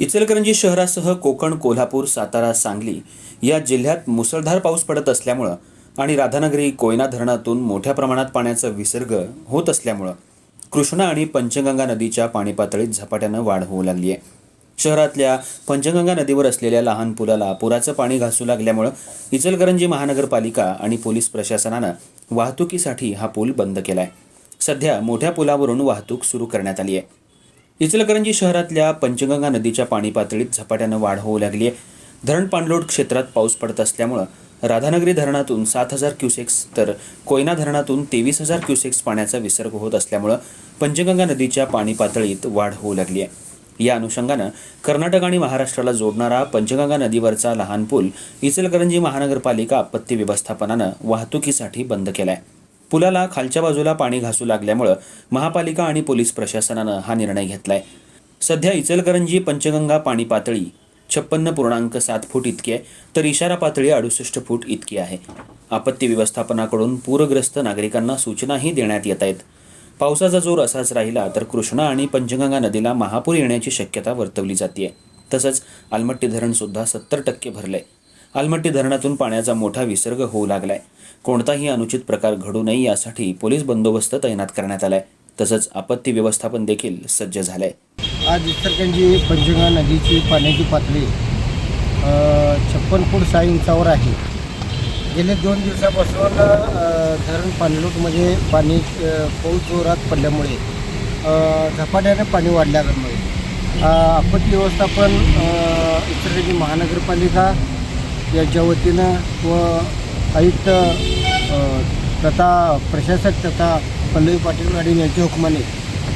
इचलकरंजी शहरासह कोकण कोल्हापूर सातारा सांगली या जिल्ह्यात मुसळधार पाऊस पडत असल्यामुळं आणि राधानगरी कोयना धरणातून मोठ्या प्रमाणात पाण्याचा विसर्ग होत असल्यामुळं कृष्णा आणि पंचगंगा नदीच्या पाणी पातळीत झपाट्यानं वाढ होऊ लागली आहे. शहरातल्या पंचगंगा नदीवर असलेल्या लहान पुलाला पुराचं पाणी घासू लागल्यामुळं इचलकरंजी महानगरपालिका आणि पोलीस प्रशासनानं वाहतुकीसाठी हा पूल बंद केला आहे सध्या मोठ्या पुलावरून वाहतूक सुरू करण्यात आली आहे. इचलकरंजी शहरातल्या पंचगंगा नदीच्या पाणी पातळीत झपाट्यानं वाढ होऊ लागली आहे. धरण पाणलोट क्षेत्रात पाऊस पडत असल्यामुळं राधानगरी धरणातून सात हजार क्युसेक्स तर कोयना धरणातून तेवीस हजार क्युसेक्स पाण्याचा विसर्ग होत असल्यामुळं पंचगंगा नदीच्या पाणी पातळीत वाढ होऊ लागली आहे. या अनुषंगानं कर्नाटक आणि महाराष्ट्राला जोडणारा पंचगंगा नदीवरचा लहान पूल इचलकरंजी महानगरपालिका आपत्ती व्यवस्थापनानं वाहतुकीसाठी बंद केला आहे पुलाला खालच्या बाजूला पाणी घासू लागल्यामुळं महापालिका आणि पोलीस प्रशासनानं हा निर्णय घेतलाय. सध्या इचलकरंजी पंचगंगा पाणी पातळी छप्पन्न पूर्णांक सात फूट इतकी आहे तर इशारा पातळी अडुसष्ट फूट इतकी आहे. आपत्ती व्यवस्थापनाकडून पूरग्रस्त नागरिकांना सूचनाही देण्यात येत आहेत. पावसाचा जोर असाच राहिला तर कृष्णा आणि पंचगंगा नदीला महापूर येण्याची शक्यता वर्तवली जाते तसंच आलमट्टी धरणसुद्धा सत्तर टक्के भरलं आहे आलमट्टी धरणातून पाण्याचा मोठा विसर्ग होऊ लागलाय. कोणताही अनुचित प्रकार घडू नये यासाठी पोलीस बंदोबस्त तैनात करण्यात आलाय. तसंच आपत्ती व्यवस्थापन देखील सज्ज झालंय. आज इचलकरंजी पंचगंगा नदीची पाण्याची पातळी छप्पन फूट सहा इंचावर आहे. गेले दोन दिवसापासून धरण पाणलोटमध्ये पाणी पाऊस जोरात पडल्यामुळे झपाट्याने पाणी वाढल्यामुळे आपत्ती व्यवस्थापन अ, महानगरपालिका याच्या वतीनं व आयुक्त तथा प्रशासक तथा पल्लवी पाटील मॅडम यांच्या हुकमाने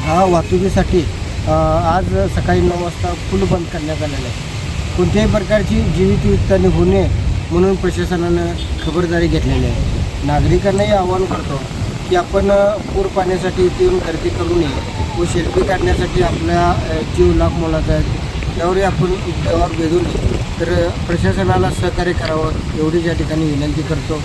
हा वाहतुकीसाठी आज सकाळी नऊ वाजता पूल बंद करण्यात आलेला आहे. कोणत्याही प्रकारची जीवित वित्ताने होऊ नये म्हणून प्रशासनानं खबरदारी घेतलेली आहे. नागरिकांनाही आवाहन करतो की आपण पूर पाण्यासाठी इथे येऊन गर्दी करू नये व शेल्फी काढण्यासाठी आपल्या जीव लाख मोलाचा आहे. त्यावरही आपण त्यावर बेदू नये तर प्रशासनाला सहकार्य करावं एवढीच या ठिकाणी विनंती करतो.